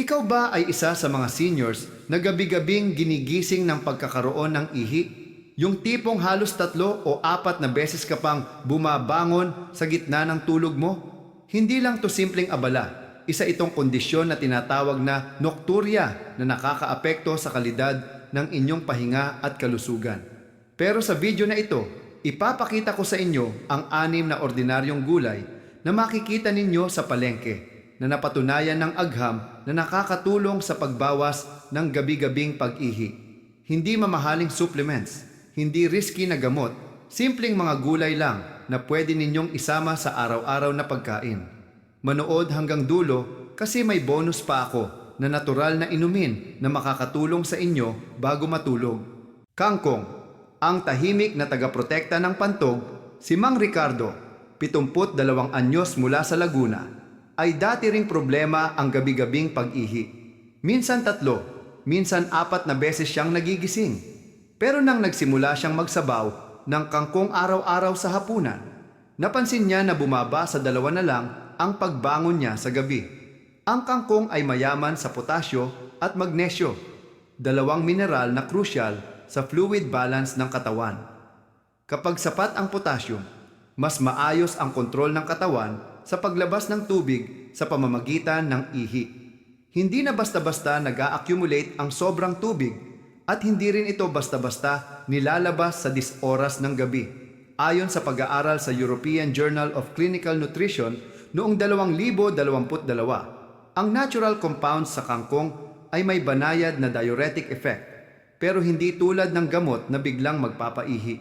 Ikaw ba ay isa sa mga seniors na gabi-gabing ginigising ng pagkakaroon ng ihi? Yung tipong halos tatlo o apat na beses ka pang bumabangon sa gitna ng tulog mo? Hindi lang to simpleng abala. Isa itong kondisyon na tinatawag na nocturia na nakakaapekto sa kalidad ng inyong pahinga at kalusugan. Pero sa video na ito, ipapakita ko sa inyo ang anim na ordinaryong gulay na makikita ninyo sa palengke na napatunayan ng agham na nakakatulong sa pagbawas ng gabi-gabing pag-ihi. Hindi mamahaling supplements, hindi risky na gamot, simpleng mga gulay lang na pwede ninyong isama sa araw-araw na pagkain. Manood hanggang dulo kasi may bonus pa ako na natural na inumin na makakatulong sa inyo bago matulog. Kangkong, ang tahimik na tagaprotekta ng pantog, si Mang Ricardo, 72 anyos mula sa Laguna, ay dati ring problema ang gabi-gabing pag-ihi. Minsan tatlo, minsan apat na beses siyang nagigising. Pero nang nagsimula siyang magsabaw ng kangkong araw-araw sa hapunan, napansin niya na bumaba sa dalawa na lang ang pagbangon niya sa gabi. Ang kangkong ay mayaman sa potasyo at magnesyo, dalawang mineral na crucial sa fluid balance ng katawan. Kapag sapat ang potassium, mas maayos ang kontrol ng katawan sa paglabas ng tubig sa pamamagitan ng ihi. Hindi na basta-basta nag-a-accumulate ang sobrang tubig at hindi rin ito basta-basta nilalabas sa disoras ng gabi. Ayon sa pag-aaral sa European Journal of Clinical Nutrition noong 2022, ang natural compounds sa kangkong ay may banayad na diuretic effect pero hindi tulad ng gamot na biglang magpapaihi.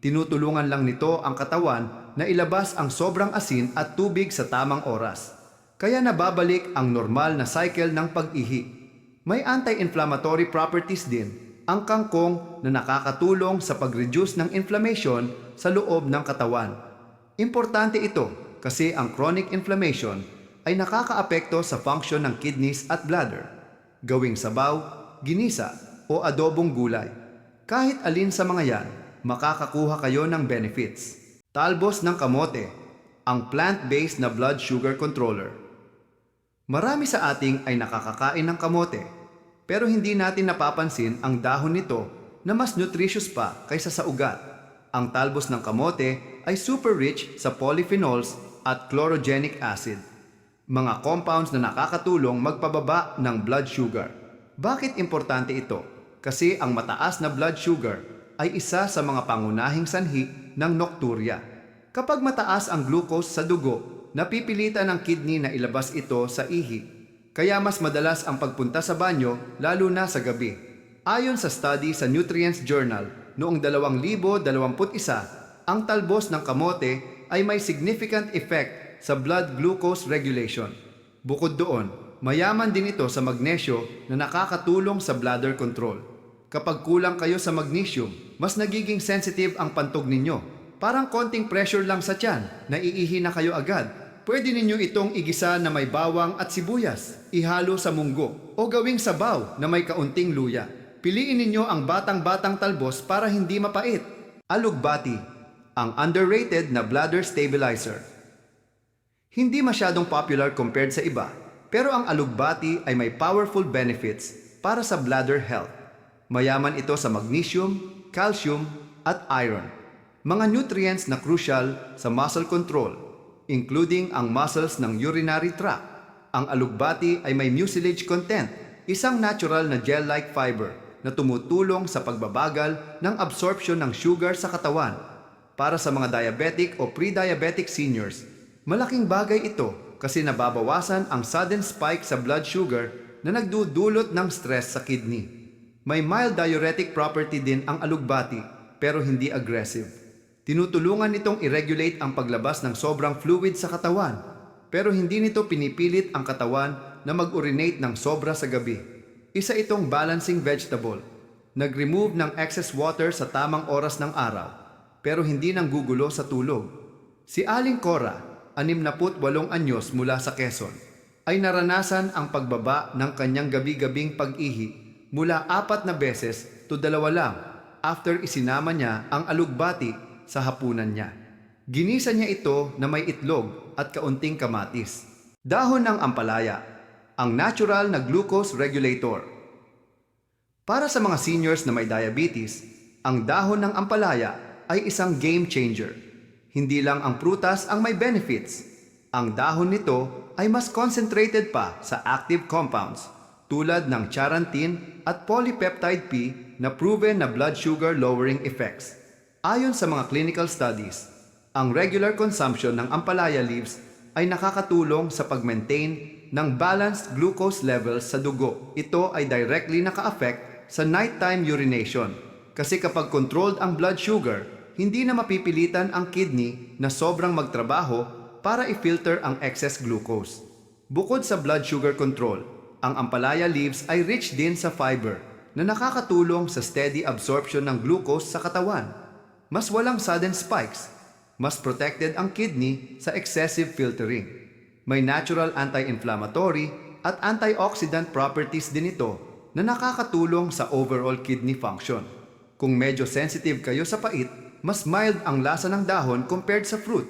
Tinutulungan lang nito ang katawan na ilabas ang sobrang asin at tubig sa tamang oras. Kaya nababalik ang normal na cycle ng pag-ihi. May anti-inflammatory properties din ang kangkong na nakakatulong sa pag-reduce ng inflammation sa loob ng katawan. Importante ito kasi ang chronic inflammation ay nakakaapekto sa function ng kidneys at bladder. Gawing sabaw, ginisa o adobong gulay. Kahit alin sa mga yan, makakakuha kayo ng benefits. Talbos ng kamote, ang plant-based na blood sugar controller. Marami sa ating ay nakakakain ng kamote, pero hindi natin napapansin ang dahon nito na mas nutritious pa kaysa sa ugat. Ang talbos ng kamote ay super rich sa polyphenols at chlorogenic acid, mga compounds na nakakatulong magpababa ng blood sugar. Bakit importante ito? Kasi ang mataas na blood sugar ay isa sa mga pangunahing sanhi ng nocturia. Kapag mataas ang glucose sa dugo, napipilitan ng kidney na ilabas ito sa ihi. Kaya mas madalas ang pagpunta sa banyo lalo na sa gabi. Ayon sa study sa Nutrients Journal noong 2021, ang talbos ng kamote ay may significant effect sa blood glucose regulation. Bukod doon, mayaman din ito sa magnesyo na nakakatulong sa bladder control. Kapag kulang kayo sa magnesium, mas nagiging sensitive ang pantog ninyo. Parang konting pressure lang sa tiyan, naiihi na kayo agad. Pwede ninyo itong igisa na may bawang at sibuyas, ihalo sa munggo, o gawing sabaw na may kaunting luya. Piliin ninyo ang batang-batang talbos para hindi mapait. Alugbati, ang underrated na bladder stabilizer. Hindi masyadong popular compared sa iba, pero ang alugbati ay may powerful benefits para sa bladder health. Mayaman ito sa magnesium, calcium, at iron. Mga nutrients na crucial sa muscle control, including ang muscles ng urinary tract. Ang alugbati ay may mucilage content, isang natural na gel-like fiber na tumutulong sa pagbabagal ng absorption ng sugar sa katawan. Para sa mga diabetic o pre-diabetic seniors, malaking bagay ito kasi nababawasan ang sudden spike sa blood sugar na nagdudulot ng stress sa kidney. May mild diuretic property din ang alugbati pero hindi aggressive. Tinutulungan nitong i-regulate ang paglabas ng sobrang fluid sa katawan pero hindi nito pinipilit ang katawan na mag-urinate ng sobra sa gabi. Isa itong balancing vegetable. Nag-remove ng excess water sa tamang oras ng araw pero hindi nang gugulo sa tulog. Si Aling Cora, 68 anyos mula sa Quezon, ay naranasan ang pagbaba ng kanyang gabi-gabing pag-ihi mula apat na beses to dalawa lang after isinama niya ang alugbati sa hapunan niya. Ginisa niya ito na may itlog at kaunting kamatis. Dahon ng ampalaya. ang natural na glucose regulator. Para sa mga seniors na may diabetes, ang dahon ng ampalaya ay isang game changer. Hindi lang ang prutas ang may benefits. Ang dahon nito ay mas concentrated pa sa active compounds tulad ng charantin at polypeptide P na proven na blood sugar lowering effects. Ayon sa mga clinical studies, ang regular consumption ng ampalaya leaves ay nakakatulong sa pag-maintain ng balanced glucose levels sa dugo. Ito ay directly naka-affect sa nighttime urination kasi kapag controlled ang blood sugar, hindi na mapipilitan ang kidney na sobrang magtrabaho para i-filter ang excess glucose. Bukod sa blood sugar control, ang ampalaya leaves ay rich din sa fiber na nakakatulong sa steady absorption ng glucose sa katawan. Mas walang sudden spikes, mas protected ang kidney sa excessive filtering. May natural anti-inflammatory at antioxidant properties din ito na nakakatulong sa overall kidney function. Kung medyo sensitive kayo sa pait, mas mild ang lasa ng dahon compared sa fruit.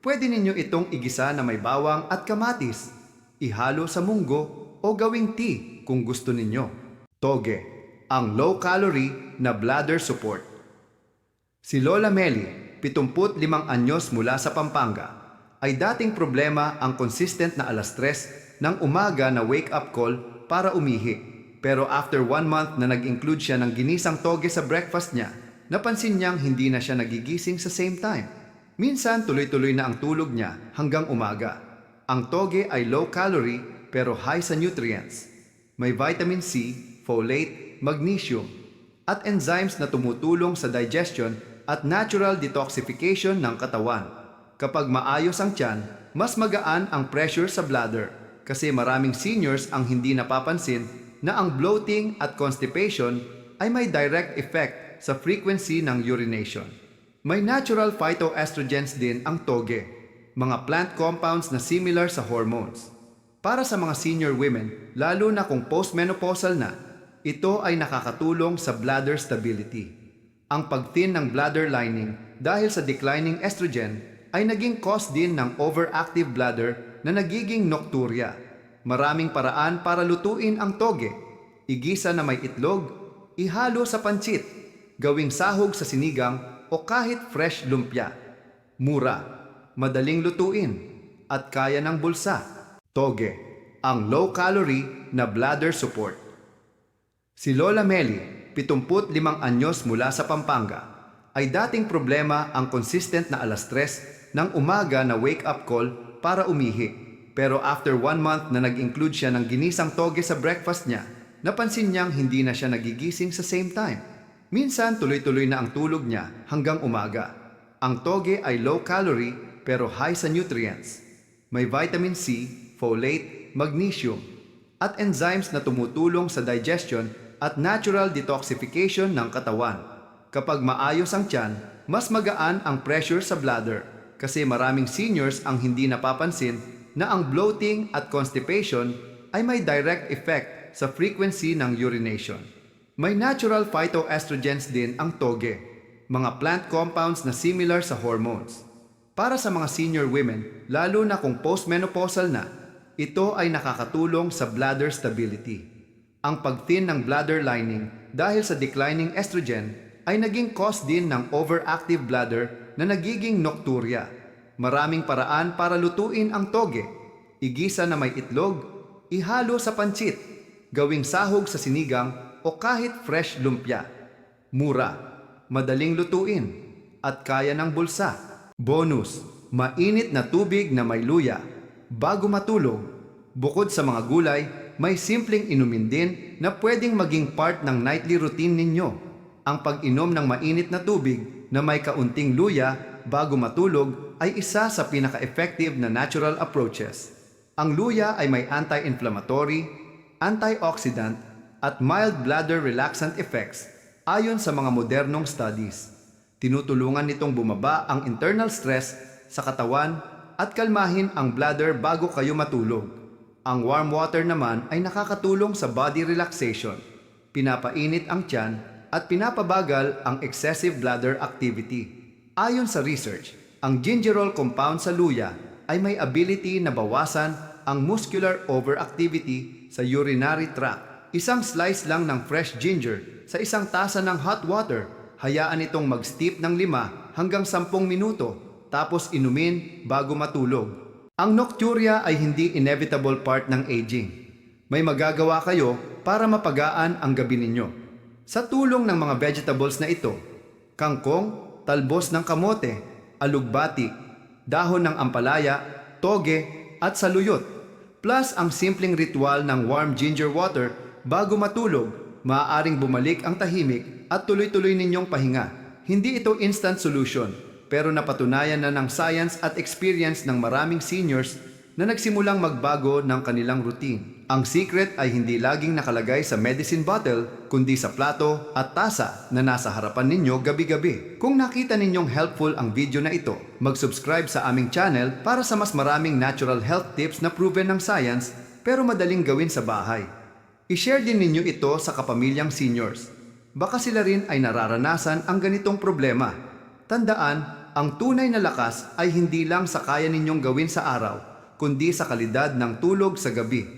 Pwede ninyo itong igisa na may bawang at kamatis, ihalo sa munggo o gawing tea kung gusto ninyo. Toge, ang low-calorie na bladder support. Si Lola Meli, 75 anyos mula sa Pampanga, ay dating problema ang consistent na alas 3 ng umaga na wake-up call para umihi. Pero after one month na nag-include siya ng ginisang toge sa breakfast niya, napansin niyang hindi na siya nagigising sa same time. Minsan tuloy-tuloy na ang tulog niya hanggang umaga. Ang toge ay low-calorie pero high sa nutrients. May vitamin C, folate, magnesium, at enzymes na tumutulong sa digestion at natural detoxification ng katawan. Kapag maayos ang tiyan, mas magaan ang pressure sa bladder kasi maraming seniors ang hindi napapansin na ang bloating at constipation ay may direct effect sa frequency ng urination. May natural phytoestrogens din ang toge, mga plant compounds na similar sa hormones. Para sa mga senior women, lalo na kung postmenopausal na, ito ay nakakatulong sa bladder stability. Ang pagthin ng bladder lining dahil sa declining estrogen ay naging cause din ng overactive bladder na nagiging nocturia. Maraming paraan para lutuin ang toge. Igisa na may itlog, ihalo sa pancit, gawing sahog sa sinigang o kahit fresh lumpia. Mura, madaling lutuin, at kaya ng bulsa. Toge, ang low-calorie na bladder support. Si Lola Meli, 75 anyos mula sa Pampanga, ay dating problema ang consistent na alas 3 ng umaga na wake-up call para umihi. Pero after one month na nag-include siya ng ginisang toge sa breakfast niya, napansin niyang hindi na siya nagigising sa same time. Minsan tuloy-tuloy na ang tulog niya hanggang umaga. Ang toge ay low-calorie pero high sa nutrients. May vitamin C, folate, magnesium, at enzymes na tumutulong sa digestion at natural detoxification ng katawan. Kapag maayos ang tiyan, mas magaan ang pressure sa bladder kasi maraming seniors ang hindi napapansin na ang bloating at constipation ay may direct effect sa frequency ng urination. May natural phytoestrogens din ang toge, mga plant compounds na similar sa hormones. Para sa mga senior women, lalo na kung postmenopausal na, ito ay nakakatulong sa bladder stability. Ang pagthin ng bladder lining dahil sa declining estrogen ay naging cause din ng overactive bladder na nagiging nocturia. Maraming paraan para lutuin ang toge. Igisa na may itlog, ihalo sa pancit, gawing sahog sa sinigang o kahit fresh lumpia. Mura, madaling lutuin, at kaya ng bulsa. Bonus, mainit na tubig na may luya. Bago matulog, bukod sa mga gulay, may simpleng inumin din na pwedeng maging part ng nightly routine ninyo. Ang pag-inom ng mainit na tubig na may kaunting luya bago matulog ay isa sa pinaka-effective na natural approaches. Ang luya ay may anti-inflammatory, antioxidant, at mild bladder relaxant effects ayon sa mga modernong studies. Tinutulungan nitong bumaba ang internal stress sa katawan at kalmahin ang bladder bago kayo matulog. Ang warm water naman ay nakakatulong sa body relaxation, pinapainit ang tiyan at pinapabagal ang excessive bladder activity. Ayon sa research, ang gingerol compound sa luya ay may ability na bawasan ang muscular overactivity sa urinary tract. Isang slice lang ng fresh ginger sa isang tasa ng hot water. Hayaan itong mag-steep ng 5 hanggang 10 minuto tapos inumin bago matulog. Ang nocturia ay hindi inevitable part ng aging. May magagawa kayo para mapagaan ang gabi ninyo. Sa tulong ng mga vegetables na ito, kangkong, talbos ng kamote, alugbati, dahon ng ampalaya, toge, at saluyot. Plus ang simpleng ritual ng warm ginger water bago matulog, maaaring bumalik ang tahimik at tuloy-tuloy ninyong pahinga. Hindi ito instant solution, pero napatunayan na ng science at experience ng maraming seniors na nagsimulang magbago ng kanilang routine. Ang secret ay hindi laging nakalagay sa medicine bottle, kundi sa plato at tasa na nasa harapan ninyo gabi-gabi. Kung nakita ninyong helpful ang video na ito, mag-subscribe sa aming channel para sa mas maraming natural health tips na proven ng science pero madaling gawin sa bahay. I-share din ninyo ito sa kapamilyang seniors. Baka sila rin ay nararanasan ang ganitong problema. Tandaan, ang tunay na lakas ay hindi lang sa kaya ninyong gawin sa araw, kundi sa kalidad ng tulog sa gabi.